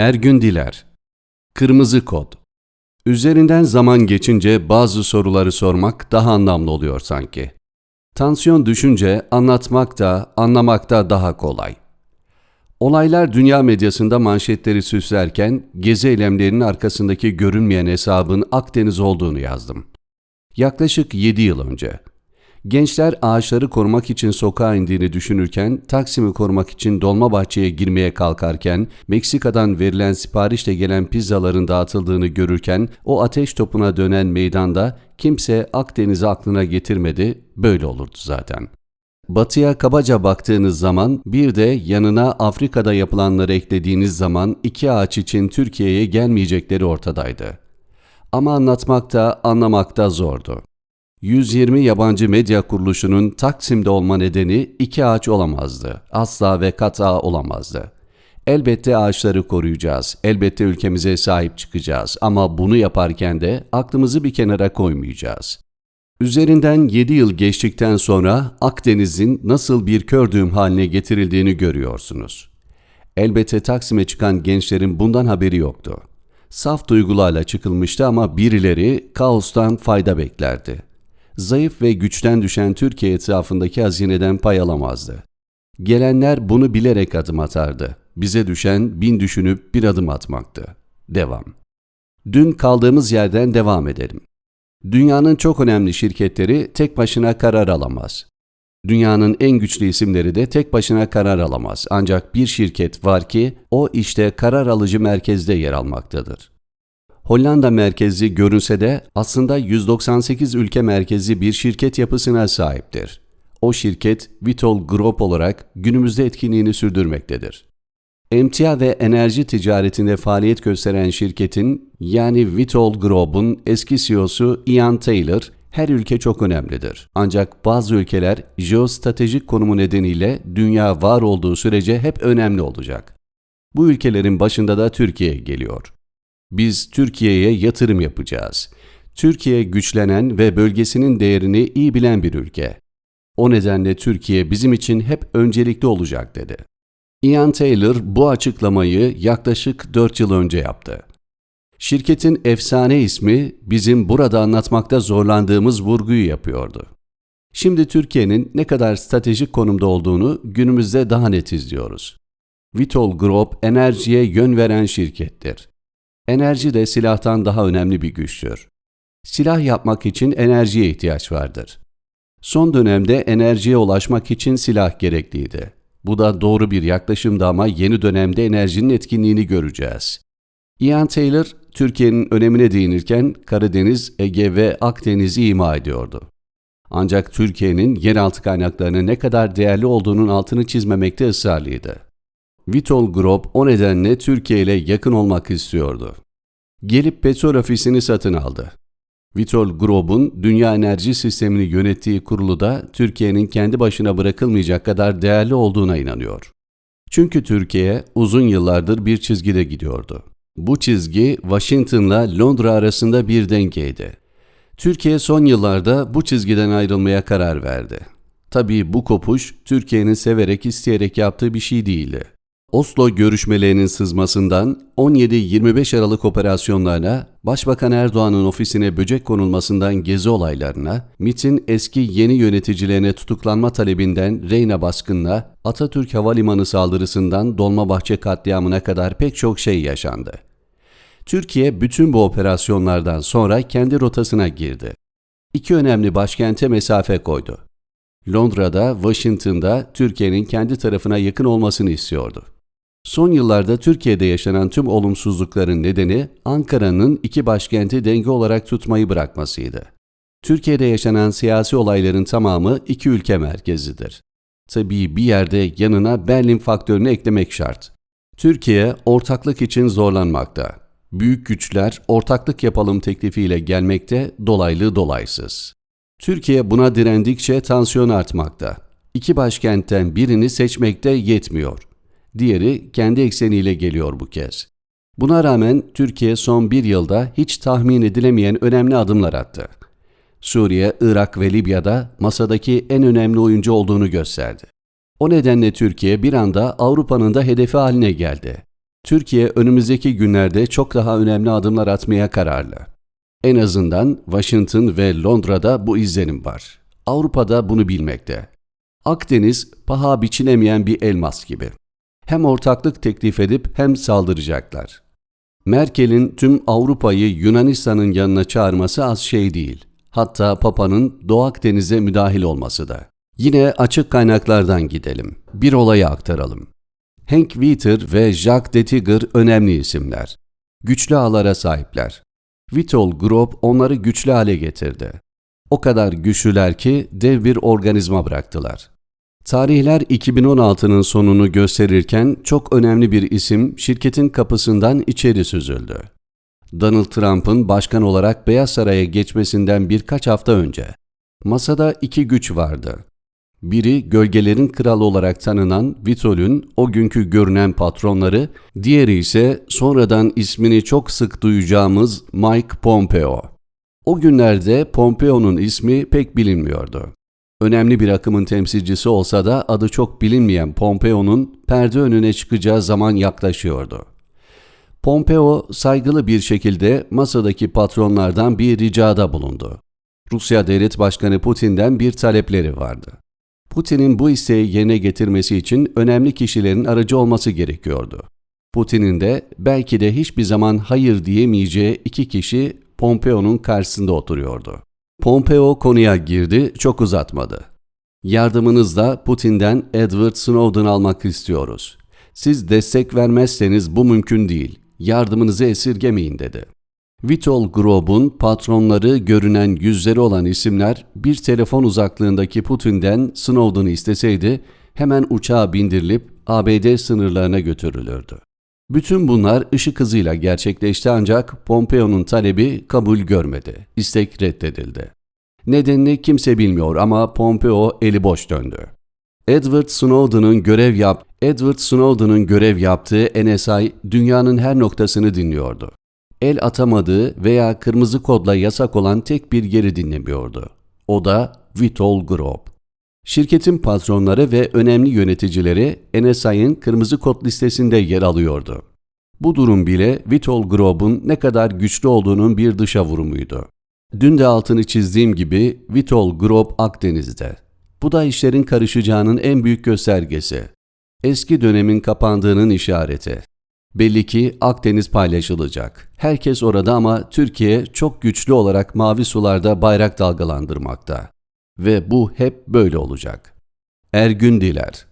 Ergün Diler Kırmızı Kod Üzerinden zaman geçince bazı soruları sormak daha anlamlı oluyor sanki. Tansiyon düşünce anlatmak da anlamak da daha kolay. Olaylar dünya medyasında manşetleri süslerken gezi eylemlerinin arkasındaki görünmeyen hesabın Akdeniz olduğunu yazdım. Yaklaşık 7 yıl önce. Gençler ağaçları korumak için sokağa indiğini düşünürken, Taksim'i korumak için Dolmabahçe'ye girmeye kalkarken, Meksika'dan verilen siparişle gelen pizzaların dağıtıldığını görürken, o ateş topuna dönen meydanda kimse Akdeniz'i aklına getirmedi, böyle olurdu zaten. Batıya kabaca baktığınız zaman bir de yanına Afrika'da yapılanları eklediğiniz zaman iki ağaç için Türkiye'ye gelmeyecekleri ortadaydı. Ama anlatmakta, anlamakta zordu. 120 yabancı medya kuruluşunun Taksim'de olma nedeni iki ağaç olamazdı. Asla ve kata olamazdı. Elbette ağaçları koruyacağız. Elbette ülkemize sahip çıkacağız. Ama bunu yaparken de aklımızı bir kenara koymayacağız. Üzerinden 7 yıl geçtikten sonra Akdeniz'in nasıl bir kördüğüm haline getirildiğini görüyorsunuz. Elbette Taksim'e çıkan gençlerin bundan haberi yoktu. Saf duygularla çıkılmıştı ama birileri kaostan fayda beklerdi. Zayıf ve güçten düşen Türkiye etrafındaki hazineden pay alamazdı. Gelenler bunu bilerek adım atardı. Bize düşen bin düşünüp bir adım atmaktı. Devam. Dün kaldığımız yerden devam edelim. Dünyanın çok önemli şirketleri tek başına karar alamaz. Dünyanın en güçlü isimleri de tek başına karar alamaz. Ancak bir şirket var ki o işte karar alıcı merkezde yer almaktadır. Hollanda merkezli görünse de aslında 198 ülke merkezi bir şirket yapısına sahiptir. O şirket Vitol Group olarak günümüzde etkinliğini sürdürmektedir. Emtia ve enerji ticaretinde faaliyet gösteren şirketin yani Vitol Group'un eski CEO'su Ian Taylor, her ülke çok önemlidir. Ancak bazı ülkeler jeostratejik konumu nedeniyle dünya var olduğu sürece hep önemli olacak. Bu ülkelerin başında da Türkiye geliyor. Biz Türkiye'ye yatırım yapacağız. Türkiye güçlenen ve bölgesinin değerini iyi bilen bir ülke. O nedenle Türkiye bizim için hep öncelikli olacak dedi. Ian Taylor bu açıklamayı yaklaşık 4 yıl önce yaptı. Şirketin efsane ismi bizim burada anlatmakta zorlandığımız vurguyu yapıyordu. Şimdi Türkiye'nin ne kadar stratejik konumda olduğunu günümüzde daha net izliyoruz. Vitol Group enerjiye yön veren şirkettir. Enerji de silahtan daha önemli bir güçtür. Silah yapmak için enerjiye ihtiyaç vardır. Son dönemde enerjiye ulaşmak için silah gerekliydi. Bu da doğru bir yaklaşımdı ama yeni dönemde enerjinin etkinliğini göreceğiz. Ian Taylor, Türkiye'nin önemine değinirken Karadeniz, Ege ve Akdeniz'i ima ediyordu. Ancak Türkiye'nin yeraltı kaynaklarının ne kadar değerli olduğunun altını çizmemekte ısrarlıydı. Vitol Group o nedenle Türkiye ile yakın olmak istiyordu. Gelip petrol ofisini satın aldı. Vitol Group'un dünya enerji sistemini yönettiği kurulu da Türkiye'nin kendi başına bırakılmayacak kadar değerli olduğuna inanıyor. Çünkü Türkiye uzun yıllardır bir çizgide gidiyordu. Bu çizgi Washington'la Londra arasında bir dengeydi. Türkiye son yıllarda bu çizgiden ayrılmaya karar verdi. Tabii bu kopuş Türkiye'nin severek isteyerek yaptığı bir şey değildi. Oslo görüşmelerinin sızmasından 17-25 Aralık operasyonlarına, Başbakan Erdoğan'ın ofisine böcek konulmasından gezi olaylarına, MIT'in eski yeni yöneticilerine tutuklanma talebinden Reyna baskınına, Atatürk Havalimanı saldırısından Dolmabahçe katliamına kadar pek çok şey yaşandı. Türkiye bütün bu operasyonlardan sonra kendi rotasına girdi. İki önemli başkente mesafe koydu. Londra'da, Washington'da Türkiye'nin kendi tarafına yakın olmasını istiyordu. Son yıllarda Türkiye'de yaşanan tüm olumsuzlukların nedeni Ankara'nın iki başkenti denge olarak tutmayı bırakmasıydı. Türkiye'de yaşanan siyasi olayların tamamı iki ülke merkezidir. Tabii bir yerde yanına Berlin faktörünü eklemek şart. Türkiye ortaklık için zorlanmakta. Büyük güçler ortaklık yapalım teklifiyle gelmekte dolaylı dolaysız. Türkiye buna direndikçe tansiyon artmakta. İki başkentten birini seçmekte yetmiyor. Diğeri kendi ekseniyle geliyor bu kez. Buna rağmen Türkiye son bir yılda hiç tahmin edilemeyen önemli adımlar attı. Suriye, Irak ve Libya'da masadaki en önemli oyuncu olduğunu gösterdi. O nedenle Türkiye bir anda Avrupa'nın da hedefi haline geldi. Türkiye önümüzdeki günlerde çok daha önemli adımlar atmaya kararlı. En azından Washington ve Londra'da bu izlenim var. Avrupa'da bunu bilmekte. Akdeniz paha biçilemeyen bir elmas gibi. Hem ortaklık teklif edip hem saldıracaklar. Merkel'in tüm Avrupa'yı Yunanistan'ın yanına çağırması az şey değil. Hatta Papa'nın Doğu Akdeniz'e müdahil olması da. Yine açık kaynaklardan gidelim. Bir olayı aktaralım. Hank Witter ve Jacques Detiger önemli isimler. Güçlü ağlara sahipler. Vitol Group onları güçlü hale getirdi. O kadar güçlüler ki dev bir organizma bıraktılar. Tarihler 2016'nın sonunu gösterirken çok önemli bir isim şirketin kapısından içeri süzüldü. Donald Trump'ın başkan olarak Beyaz Saray'a geçmesinden birkaç hafta önce. Masada iki güç vardı. Biri gölgelerin kralı olarak tanınan Vitol'ün o günkü görünen patronları, diğeri ise sonradan ismini çok sık duyacağımız Mike Pompeo. O günlerde Pompeo'nun ismi pek bilinmiyordu. Önemli bir akımın temsilcisi olsa da adı çok bilinmeyen Pompeo'nun perde önüne çıkacağı zaman yaklaşıyordu. Pompeo saygılı bir şekilde masadaki patronlardan bir ricada bulundu. Rusya Devlet Başkanı Putin'den bir talepleri vardı. Putin'in bu isteği yerine getirmesi için önemli kişilerin aracı olması gerekiyordu. Putin'in de belki de hiçbir zaman hayır diyemeyeceği iki kişi Pompeo'nun karşısında oturuyordu. Pompeo konuya girdi, çok uzatmadı. Yardımınızla Putin'den Edward Snowden almak istiyoruz. Siz destek vermezseniz bu mümkün değil. Yardımınızı esirgemeyin dedi. Vitol Group'un patronları görünen yüzleri olan isimler bir telefon uzaklığındaki Putin'den Snowden'ı isteseydi hemen uçağa bindirilip ABD sınırlarına götürülürdü. Bütün bunlar ışık hızıyla gerçekleşti ancak Pompeo'nun talebi kabul görmedi. İstek reddedildi. Nedenini kimse bilmiyor ama Pompeo eli boş döndü. Edward Snowden'ın görev yap Edward Snowden'ın görev yaptığı NSA dünyanın her noktasını dinliyordu. El atamadığı veya kırmızı kodla yasak olan tek bir yeri dinlemiyordu. O da Vitol Group. Şirketin patronları ve önemli yöneticileri NSA'nın kırmızı kod listesinde yer alıyordu. Bu durum bile Vitol Group'un ne kadar güçlü olduğunun bir dışa vurumuydu. Dün de altını çizdiğim gibi Vitol Group Akdeniz'de. Bu da işlerin karışacağının en büyük göstergesi. Eski dönemin kapandığının işareti. Belli ki Akdeniz paylaşılacak. Herkes orada ama Türkiye çok güçlü olarak mavi sularda bayrak dalgalandırmakta. Ve bu hep böyle olacak. Ergün Diler